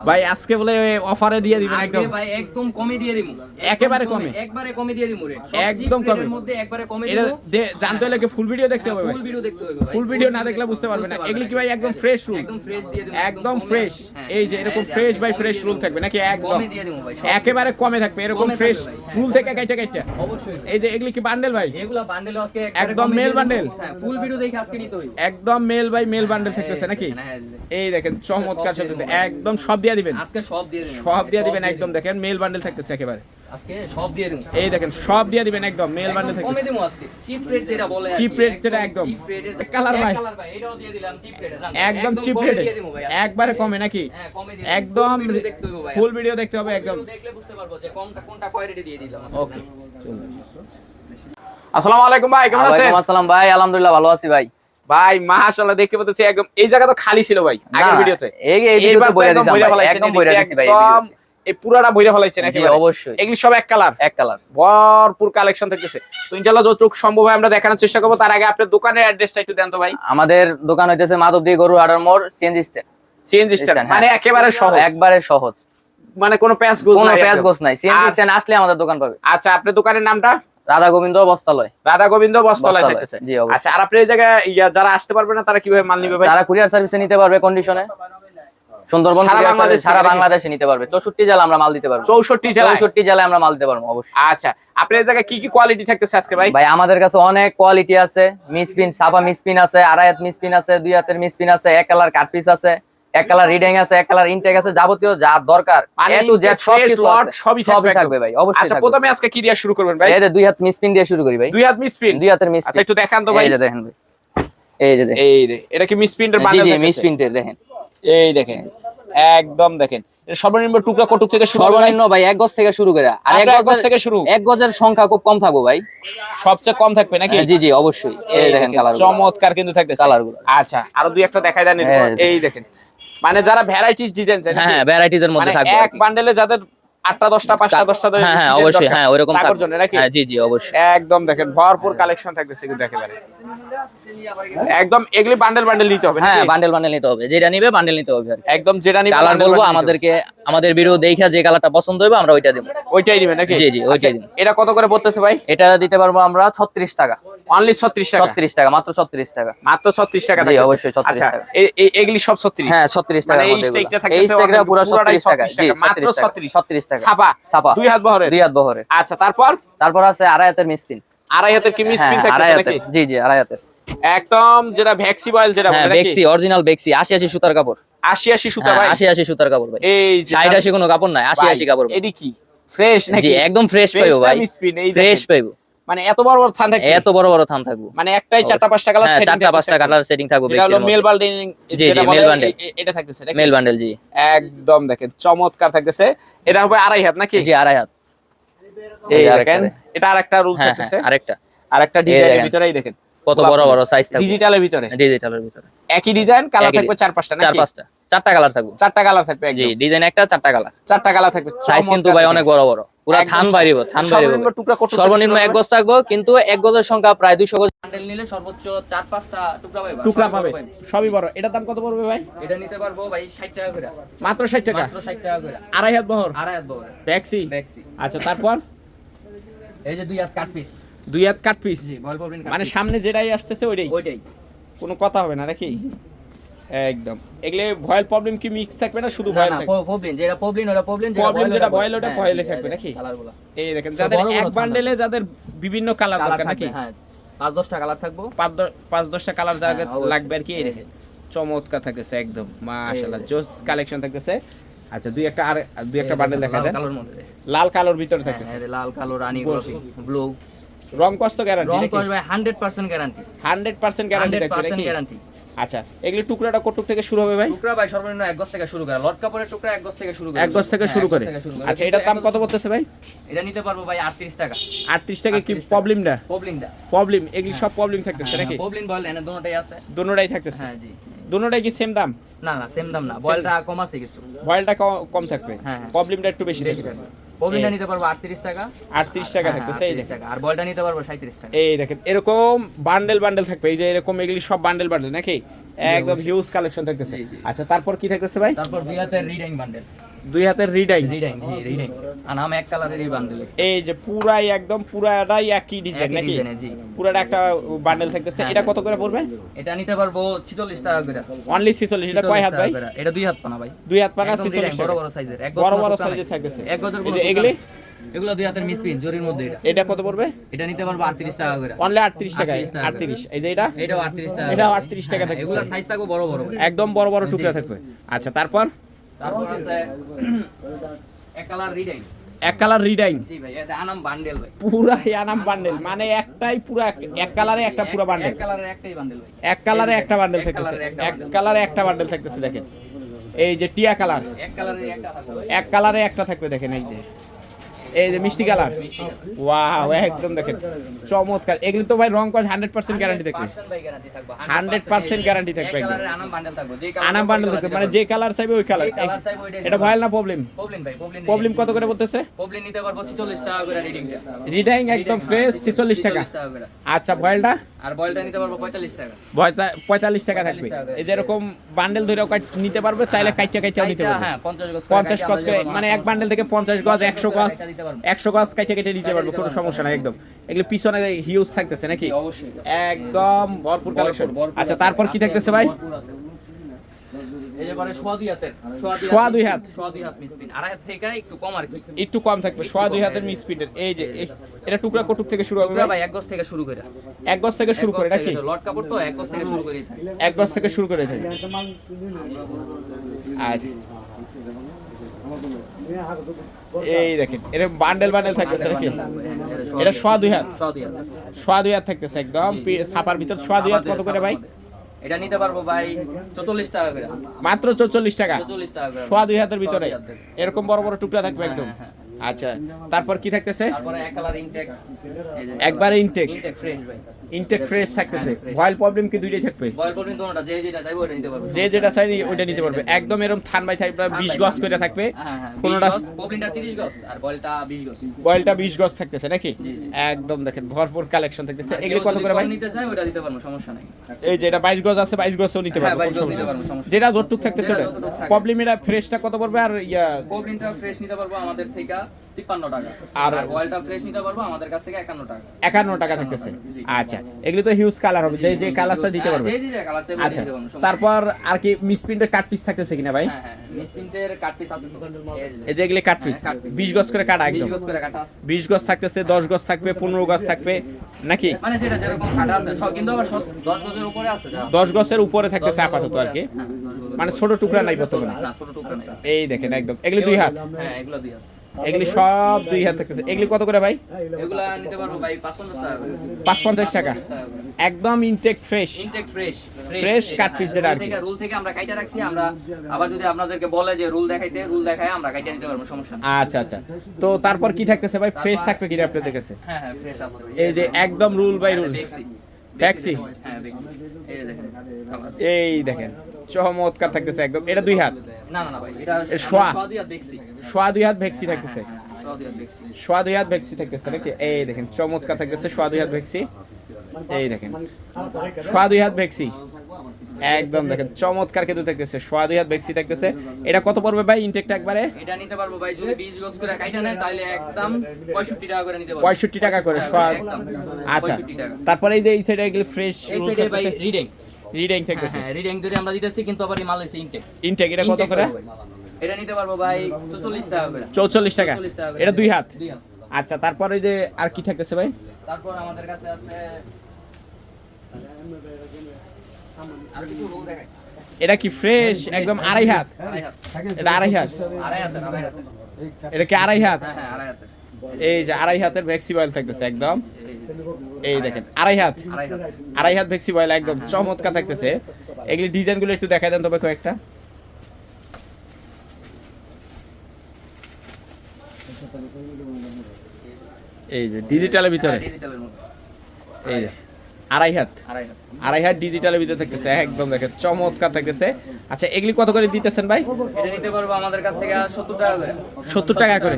ভাই আজকে বলে অফারে দিয়ে দিবেন একদম। ভাই একদম কমে দিয়ে দিমু। একেবারে কমে? একবারে কমে দিয়ে দিমু রে। একদম কমে? মধ্যে একবারে কমে এটা দিমু। দে- জানতে হলে কি ফুল ভিডিও দেখতে হবে ভাই? ফুল ভিডিও দেখতে হবে ভাই। ফুল ভিডিও না দেখলে বুঝতে পারবে না। এগুলি কি ভাই একদম ফ্রেশ রুল একদম ফ্রেশ দিয়ে দিমু একদম ফ্রেশ হ্যাঁ, এই যে এরকম ফ্রেশ বাই ফ্রেশ রুল থাকবে নাকি? একদম। কমে দিয়ে দিমু ভাই। একেবারে কমে থাকবে এরকম ফ্রেশ রুল হ্যাঁ। থেকে কাইটা কাইটা। অবশ্যই। এই যে এগুলি কি বান্ডেল ভাই? এগুলা বান্ডেল আজকে একদম মেল বান্ডেল? হ্যাঁ ফুল ভিডিও দেখে আজকে নিতে হইবে। একদম মেল বাই মেল বান্ডেল থাকতেছে নাকি? হ্যাঁ, এই দেখেন চমৎকার চলতেছে। একদম সব দিয়ে দিবেন? আজকে সব দিয়ে দিমু সব দিয়ে দিবেন একদম। দেখেন মেল বান্ডেল থাকতেছে একেবারে। আজকে সব দিয়ে দিমু এই দেখেন সব দিয়ে দিবেন একদম মেল বান্ডেল থাকতেছে কমে দিমু আজকে। চিপ রেট যেটা বলে কি, rate যেটা একদম। এর- ভাই। colour ভাই এটাও দিয়ে দিলাম চিপ রেটে একদম চিপ রেটে। একবারে কমে নাকি? হ্যাঁ, একদম ফুল ভিডিও দেখতে হবে একদম। দেখলে বুঝতে পারব যে কোনটা কোনটা কোয়ালিটি দিয়ে দিলাম ওকে আসসালামু আলাইকুম ভাই কেমন আছেন? আসসালাম ভাই আলহামদুলিল্লাহ ভালো আছি ভাই। ভাই মাশাআল্লাহ দেখতে পাচ্ছি একদম এই জায়গা তো খালি ছিল ভাই আগের ভিডিওতে। এই এই ভিডিওতে বইরা দিছি ভাই একদম বইরা দিছি ভাই এই একদম এই পুরাটা বইরা ফেলাইছেন একেবারে। অবশ্যই। এগুলি সব এক কালার। এক কালার। ভরপুর কালেকশন থাকতেছে। তো ইনশাআল্লাহ যতটুকু সম্ভব হয় আমরা দেখানোর চেষ্টা করব। তার আগে আপনার দোকানের অ্যাড্রেসটা একটু দেন তো ভাই। আমাদের দোকান হইতেছে মাধবদী গরু আডার মোড় সিএনজি স্ট্যান্ড সিএনজি স্ট্যান্ড হ্যাঁ। মানে একেবারে সহজ। একবারে সহজ। মানে কোনো প্যাচ গোজ কোনো নাই প্যাচ একদম। গোছ নাই। সিএনজি স্ট্যান্ড আসলে আমাদের দোকান পাবে। আচ্ছা আপনার দোকানের নামটা? রাধা গোবিন্দ বস্তালয় রাধা গোবিন্দ বস্তলায় থাকতেছে। আচ্ছা আর আপনি এই জায়গায় যারা আসতে পারবে না তারা কীভাবে মাল নিবে ভাই? তারা কুরিয়ার সার্ভিসে নিতে পারবে কন্ডিশনে সুন্দরবন সারা বাংলাদেশ সারা বাংলাদেশে নিতে পারবে। চৌষট্টি জেলা আমরা মাল দিতে পারব। চৌষট্টি জেলায়? চৌষট্টি জেলায় আমরা মাল দিতে পারব অবশ্যই। আচ্ছা আপনার এই জায়গায় কি কি কোয়ালিটি থাকতেছে আজকে ভাই? ভাই আমাদের কাছে অনেক কোয়ালিটি আছে। মিসপিন সাপা মিসপিন আছে আড়াই হাত মিসপিন আছে দুই হাতের মিসপিন আছে এক কালার কাট পিস আছে। এক কালার রিডিং আছে এক কালার ইনটেক আছে যাবতীয় যা দরকার to Z intake, সব কিছু সবই থাকবে থাকবে ভাই অবশ্যই আচ্ছা প্রথমে আজকে কি দিয়ে শুরু করবেন ভাই? এই যে দুই হাত মিসপিন দিয়ে শুরু করি ভাই। দুই হাত মিস পিন দুই হাতের মিসপিন আচ্ছা একটু দেখান তো ভাই। এই যে দেখেন ভাই। এই যে দেখেন। এই যে এটা কি মিস পিনের জি বান্ডেল জি থাকতেছে? মিসপিনটের দেখেন। এই দেখেন একদম দেখেন। সর্বনিম্ন টুকরা কটুক থেকে শুরু সর্বনিম্ন ভাই। এক গজ থেকে শুরু করে। আর এক গজ থেকে শুরু? এক গজের সংখ্যা খুব কম থাকব ভাই। সবচেয়ে কম থাকবে নাকি? জি জি অবশ্যই। এই দেখেন কালার চমৎকার কিন্তু থাকতেছে। Colour গুলো। আচ্ছা আরও দুই একটা দেখাই দেন। হ্যাঁ। এই দেখেন। মানে যারা ভ্যারাইটিস ডিজাইন চায় হ্যাঁ? হ্যাঁ এর মানে মধ্যে থাকবে। এক বান্ডেলে যাদের আটটা দশটা পাঁচটা দশটা হ্যাঁ হ্যাঁ অবশ্যই হ্যাঁ ওইরকম থাকবে। জন্য নাকি? হ্যাঁ জি জি অবশ্যই। একদম দেখেন ভরপুর কালেকশন থাকতেছে কিন্তু একেবারে। একদম এগুলি বান্ডেল বান্ডেল নিতে হবে হ্যাঁ বান্ডেল বান্ডেল নিতে হবে। যেটা নিবে বান্ডেল নিতে হবে একদম যেটা নিবে কালার বলব। আমাদেরকে আমাদের ভিডিও দেখা যে কালারটা পছন্দ হবে আমরা ওইটা দেবো। ওইটাই নিবে নাকি? জি, জি, ওইটাই আচ্ছা, দিন। এটা কত করে পড়তেছে ভাই? এটা দিতে পারব আমরা ছত্রিশ টাকা। অনলি 36 টাকা। মাত্র ছত্রিশ টাকা। মাত্র 36 টাকা জি, অবশ্যই 36 টাকা। এ- এ- এগুলি সব 36 হ্যাঁ ছত্রিশ টাকা এই স্টেকটা থাকতেছে এই স্টেকটা পুরো পুরোটাই ছত্রিশ টাকা। জি মাত্র 36 36 টাকা। ছাপা ছাপা। দুই হাত বহরের। দুই হাত বহরের। আচ্ছা তারপর? তারপর আছে আড়াই হাতের মিসপিন আড়াই হাতের কি মিস পিন আড়াই থাকতেছে হাতের নাকি? জি জি আড়াই হাতের একদম যেটা ভ্যাক্সি বয়েল যেটা হ্যাঁ বলে অরিজিনাল সুতার কাপড়। 80 80 সুতা হ্যাঁ ভাই। আশি আশি সুতার কাপড় ভাই। এই যে ষাট আশি কোনো কাপড় নাই আশি ভাই, আশি কাপড় ভাই। এডি কি? ফ্রেশ নাকি? একদম ফ্রেশ পাইবো ভাই। ফ্রেশ পাইবো। মানে এত বড় বড় থান থাকে এত বড় বড় থান থাকব। মানে একটাই চারটা পাঁচটা কালার হ্যাঁ চারটা পাঁচটা কালার সেটিং থাকব যেটা হলো মেল বান্ডেল জি, জি, mail bundle। এটা থাকতেছে? মেল বান্ডেল জি। একদম দেখেন চমৎকার থাকতেছে। এটা হবে আড়াই হাত নাকি? জি আড়াই হাত। এই দেখেন। এটা আরেকটা রুল হ্যাঁ থাকতেছে। হ্যাঁ আরেকটা আরেকটা ডিজাইনের ভিতরেই দেখেন। কত বড় বড় সাইজ থাকবে। ডিজিটালের ভিতরে। ডিজিটালের ভিতরে। একই ডিজাইন কালার থাকবে চার পাঁচটা চার নাকি পাঁচটা। চারটা কালার থাকবে চারটা কালার থাকবে জি ডিজাইন একটা চারটা কালার। চারটা কালার থাকবে সাইজ কিন্তু ভাই অনেক বড় বড়। পুরো থান থান সর্বনিম্ন টুকরা কত থেকে সর্বনিম্ন শুরু এক গজ থাকব কিন্তু এক গজের সংখ্যা প্রায় দুইশো গজ। বান্ডেল নিলে সর্বোচ্চ চার পাঁচটা টুকরা পাইবা। টুকরা পাবে। সবই বড়। এটার দাম কত পড়বে ভাই? এটা নিতে পারব ভাই ষাট টাকা করে। মাত্র ষাট টাকা? মাত্র ষাট টাকা করে। আড়াই হাত বহর? আড়াই হাত বহরে। ট্যাক্সি দেখছি আচ্ছা তারপর? এই যে দুই হাত কাট পিস দুই হাত কাট পিস জি বল করবেন মানে সামনে যেটাই আসতেছে ওইটাই? ওইটাই। কোনো কথা হবে না নাকি? একদম। এগুলো ভয়েল প্রবলেম কি মিক্স থাকবে না শুধু ভয়েল থাকবে? পবলিন যেটা পবলিন ওটা পবলিন Poblin যেটা boil ওটা boil এ থাকবে নাকি? কালারগুলো এই দেখেন যাদের এক বান্ডেলে যাদের বিভিন্ন কালার দরকার নাকি? হ্যাঁ পাঁচ দশটা কালার থাকব। পাঁচ দশটা কালার হ্যাঁ, লাগবে আর কি এই দেখেন চমৎকার থাকতেছে একদম মাশাআল্লাহ জোস কালেকশন থাকতেছে। আচ্ছা দুই একটা আর দুই একটা বান্ডেল দেখা দেন লাল কালোর ভিতরে হ্যাঁ, থাকতেছে। হ্যাঁ, লাল কালো রানী. ব্লু। রং কষ্ট গ্যারান্টি রং নাকি? কস ভাই hundred percent guarantee 100% guarantee hundred থাকবে পার্সেন্ট নাকি? গ্যারান্টি আচ্ছা এগুলি টুকরাটা কটুক থেকে শুরু হবে ভাই? টুকরা ভাই সর্বনিম্ন এক গজ থেকে শুরু করে। লট কাপড়ের টুকরা এক গজ থেকে শুরু করে। এক গজ থেকে হ্যাঁ, শুরু করে। আচ্ছা এটার দাম কত পড়তেছে ভাই? এটা নিতে পারব ভাই আটত্রিশ টাকা। 38 টাকা কি 38 টাকা। প্রবলেম না প্রবলেম এগুলি সব প্রবলেম থাকতেছে নাকি? পবলিন বল এনে দুটোটাই আছে। দুটোটাই থাকতেছে? হ্যাঁ জি। দুটোটাই কি সেম দাম? না না সেম দাম না। বলটা কম আছে কিছু। ভয়েলটা কম থাকবে। হ্যাঁ, হ্যাঁ। প্রবলেমটা একটু বেশি থাকবে। এই। নিতে পারব আটত্রিশ টাকা। 38 টাকা হ্যাঁ, থাকতেছে এই দেখেন। আর বলটা নিতে পারব সাঁত্রিশ টাকা। এই দেখেন এরকম বান্ডেল বান্ডেল থাকবে এই যে এরকম এগুলি সব বান্ডেল বান্ডেল নাকি? একদম হিউজ কালেকশন থাকতেছে। আচ্ছা তারপর কি থাকতেছে ভাই? তারপর দুই রিডিং বান্ডেল দুই হাতের রিডাইং। রিডাইং জি রিডাইং। আর নাম এক কালারের এই বান্ডেল এই যে পুরাই একদম পুরাটাই একই ডিজাইন নাকি? পুরাটা একটা বান্ডেল থাকতেছে। হ্যাঁ, এটা। কত করে পড়বে? এটা নিতে পারব 46 টাকা করে। অনলি 46 এটা কয় হাত ভাই? এটা দুই হাত পানা ভাই। দুই হাত পানা 46 বড় বড় সাইজের এক বড় বড় টুকরা সাইজে নাই। থাকতেছে। এক গজের এগুলি? এগুলো দুই হাতের মিসপিন জরির মধ্যে এটা। এটা কত পড়বে? এটা নিতে পারব 38 টাকা করে। অনলি 38 টাকা 38 এই যে এটা? এটাও 38 টাকা এটাও 38 টাকা থাকতেছে। এগুলোর সাইজ থাকবে বড় বড়। একদম বড় বড় টুকরা থাকবে। আচ্ছা তারপর? তারপর আছে এক কালার এক কালার রিডাইং জি ভাই এটা আনাম বান্ডেল ভাই। পুরা ইয়ানাম বান্ডেল মানে একটাই পুরা এক কালারে একটা পুরা বান্ডেল। এক কালারের একটাই বান্ডেল ভাই। এক কালারে একটা বান্ডেল থাকতেছে এক কালারে একটা বান্ডেল থাকতেছে দেখেন। এই যে টিয়া কালার। এক কালারের একটা থাকবে এক কালারে একটা থাকবে দেখেন এই যে। এই যে মিষ্টি কালার। ওয়াও একদম দেখেন। চমৎকার। এগুলো তো ভাই রং কস হান্ড্রেড পার্সেন্ট গ্যারান্টি থাকবে। হান্ড্রেড পার্সেন্ট গ্যারান্টি থাকবে, 100% guarantee থাকবে এক একদম। কালারের আনাম বান্ডেল থাকবে, মানে যে কালার চাইবে ওই কালার এটা ভয়াল না প্রবলেম প্রবলেম কত করে বলতেছে? পবলিন নিতে পারব 46 টাকা করে রিডিংটা রিডাইং একদম ফ্রেশ ছিচল্লিশ টাকা। আচ্ছা ভয়েলটা আর নিতে পারব 45 টাকা। পঁয়তাল্লিশ টাকা থাকবে। এই যে এরকম বান্ডেল ধরেও নিতে পারবে চাইলে কাইচা কাইচাও নিতে কাইটা, পারবে। হ্যাঁ 50 গজ পঞ্চাশ কাইটা গজ করে মানে এক বান্ডেল থেকে পঞ্চাশ গজ একশো গজ কাইটা দিতে পারব। একশো গজ কাইটে কেটে নিতে পারবে কোনো সমস্যা নাই একদম। এগুলো পিছনে হিউজ থাকতেছে নাকি? অবশ্যই। একদম ভরপুর কালেকশন আচ্ছা তারপর কি থাকতেছে ভাই ভরপুর আছে। এই যে পরে সোয়া দুই হাতের সোয়া দুই হাত। সোয়া দুই হাত মিসপিন আড়াই হাত থেকে একটু কম আর কি। একটু কম থাকবে সোয়া দুই হাতের মি এই যে এটা টুকরা কটুক থেকে শুরু হবে ভাই? ভাই এক গজ থেকে শুরু করে। এক গজ থেকে শুরু করে নাকি? লট কাপড় তো এক গজ থেকে শুরু করে এক গজ থেকে শুরু করে থাকে। আচ্ছা। এই দেখেন এটা বান্ডেল বান্ডেল থাকতেছে নাকি? এটা সোয়া দুই হাত? সোয়া দুই হাত। সোয়া দুই হাত থাকতেছে একদম। ছাপার ভিতর সোয়া দুই হাত কত করে ভাই? এটা নিতে পারব ভাই 44 টাকা করে। মাত্র চৌচল্লিশ টাকা? 44 টাকা করে। সোয়া দুই হাতের ভিতরে। এরকম বড় বড় টুকরা থাকবে একদম? হ্যাঁ, হ্যাঁ। আচ্ছা তারপর কি থাকতেছে? তারপরে এক কালার ইনটেক একবারে ইনটেক ইনটেক ফ্রেশ ভাই। ইনটেক ফ্রেশ থাকতেছে। হ্যাঁ। ভয়েল প্রবলেম কি দুইটাই থাকবে। বয়েল পর্যন্ত কোনটা যে যেটা চাইব ওটা নিতে পারব। যে যেটা চাই ওইটা নিতে পারবে। একদম এরকম থান বাই থাকবে বিশ গজ করে থাকবে। হ্যাঁ হ্যাঁ কোনোটা পবলিনটা 30 গজ আর বয়েলটা 20 গজ। বয়েলটা বিশ গজ থাকতেছে নাকি। একদম দেখেন ভরপুর কালেকশন থাকতেছে। এগুলো কত করে ভাই? নিতে চায় ওটা দিতে পারব সমস্যা নাই। এই যে এটা বাইশ গজ আছে বাইশ গজও নিতে হ্যাঁ, 22 কোনো গজ নিতে পারব, সমস্যা। যেটা যতটুক থাকতেছে ওটা। প্রবলেম এটা ফ্রেশটা কত পড়বে আর ইয়া? পবলিনটা ফ্রেশ নিতে পারব আমাদের থেকে। 53 টাকা। আর- আর ফ্রেশ নিতে পারব আমাদের কাছ থেকে 51 টাকা। একান্ন টাকা থাকতেছে। আচ্ছা এগুলো তো হিউজ কালার হবে। যে যে কালারটা দিতে হ্যাঁ, পারবে। আচ্ছা। তারপর আর কি মিসপ্রিন্টের কাট পিস থাকতেছে কিনা ভাই? হ্যাঁ হ্যাঁ মিসপ্রিন্টের কাট পিস আছে। এই যে। এই এগুলি কাট পিস হ্যাঁ, piece। বিশ গজ করে কাটা একদম। গজ করে কাটা বিশ গজ থাকতেছে দশ গজ থাকবে পনেরো গজ থাকবে নাকি? মানে যেটা যেরকম কাটা আছে কিন্তু আবার সব 10 গজের উপরে আছে দশ গজের উপরে থাকতেছে আপাতত আর কি। আছে। 10 গজের মানে ছোট টুকরা নাই বর্তমানে। এই দেখেন একদম। এগুলি দুই হাত। হ্যাঁ এগুলো দুই হাত। এগুলি সব দুই হাত থাকতেছে। এগুলি কত করে ভাই? এগুলা নিতে পারব ভাই 55 টাকা পাঁচ পঞ্চাশ টাকা। একদম intact fresh intact fresh Fresh cut piece যেটা আর কি। রুল থেকে আমরা কাইটা রাখছি আমরা আবার যদি আপনাদেরকে বলে যে রুল দেখাইতে রুল দেখায় আমরা কাইটা নিতে পারব সমস্যা আচ্ছা আচ্ছা। তো তারপর কি থাকতেছে ভাই? ফ্রেশ থাকবে কি আপনাদের কাছে? হ্যাঁ হ্যাঁ ফ্রেশ আছে। এই যে একদম রুল বাই রুল? হ্যাঁ কালার। এই দেখেন। চমৎকার থাকতেছে একদম। এটা দুই হাত। না না না ভাই এটা শোয়া। শোয়া সোয়া দুই হাত ভেক্সি থাকতেছে। শোয়া সোয়া দুই হাত ভেক্সি। থাকতেছে নাকি? এই দেখেন চমৎকার থাকতেছে সোয়া দুই হাত ভেক্সি। এই দেখেন সোয়া দুই হাত ভেক্সি। একদম দেখেন চমৎকার কিন্তু থাকতেছে সোয়া দুই হাত ভেক্সি থাকতেছে। এটা কত পড়বে ভাই ইনটেকটা একবারে? এটা নিতে পারব ভাই যদি 20 গজ করে কাইটা নেয় তাহলে একদম 65 টাকা করে নিতে পারব। পঁয়ষট্টি টাকা করে সোয়া আচ্ছা তারপরে এই যে এই সাইডে এগুলো ফ্রেশ এই সাইডে ভাই রিডিং রিডিং থাকতেছে। হ্যাঁ রিডিং ধরে আমরা দিতেছি কিন্তু আবার মাল হইছে ইনটেক ইনটেক এটা কত করে? এটা নিতে পারব ভাই 44 টাকা করে। 44 টাকা? এটা দুই হাত? দুই হাত। আচ্ছা তারপরে যে আর কি থাকতেছে ভাই? তারপর আমাদের কাছে আছে আর কিছু রোল দেখাই। এটা কি ফ্রেশ একদম আড়াই হাত? এটা আড়াই হাত? এটা কি আড়াই হাত? হ্যাঁ হ্যাঁ এই যে আড়াই হাতের ভ্যাক্সি থাকতেছে একদম। এই দেখেন আড়াই হাত আড়াই হাত ভ্যাক্সি বয়েল একদম চমৎকার থাকতেছে। এগুলি ডিজাইনগুলো একটু দেখাই দেন তবে কয়েকটা। এই যে ডিজিটালের ভিতরে। এই যে আড়াই হাত আড়াই হাত ডিজিটালের ভিতরে থাকতেছে একদম দেখেন চমৎকার থাকতেছে। আচ্ছা এগুলি কত করে দিতেছেন ভাই? এটা নিতে পারব আমাদের কাছ থেকে 70 টাকা করে। সত্তর টাকা করে?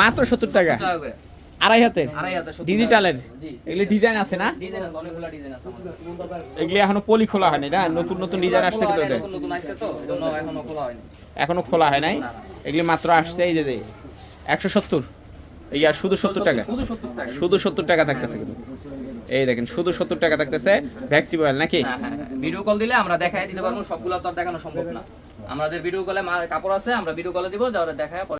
মাত্র সত্তর টাকা? আড়াই হাতের? ডিজিটালের এগুলি ডিজাইন আছে না? এগুলি এখনও পলি খোলা হয়নি না? নতুন নতুন ডিজাইন আসছে কিন্তু এখনও খোলা হয় নাই। এগুলি মাত্র আসছে এই যে একশো সত্তর। ইয়া শুধু সত্তর টাকা। শুধু সত্তর টাকা। শুধু সত্তর টাকা থাকতেছে কিন্তু। এই দেখেন শুধু সত্তর টাকা থাকতেছে ভ্যাক্সি নাকি? হ্যাঁ হ্যাঁ ভিডিও কল দিলে আমরা দেখাই দিতে পারব সবগুলো তো আর দেখানো সম্ভব না। আমাদের ভিডিও কলে কাপড় আছে আমরা ভিডিও কলে দিব যারা দেখায়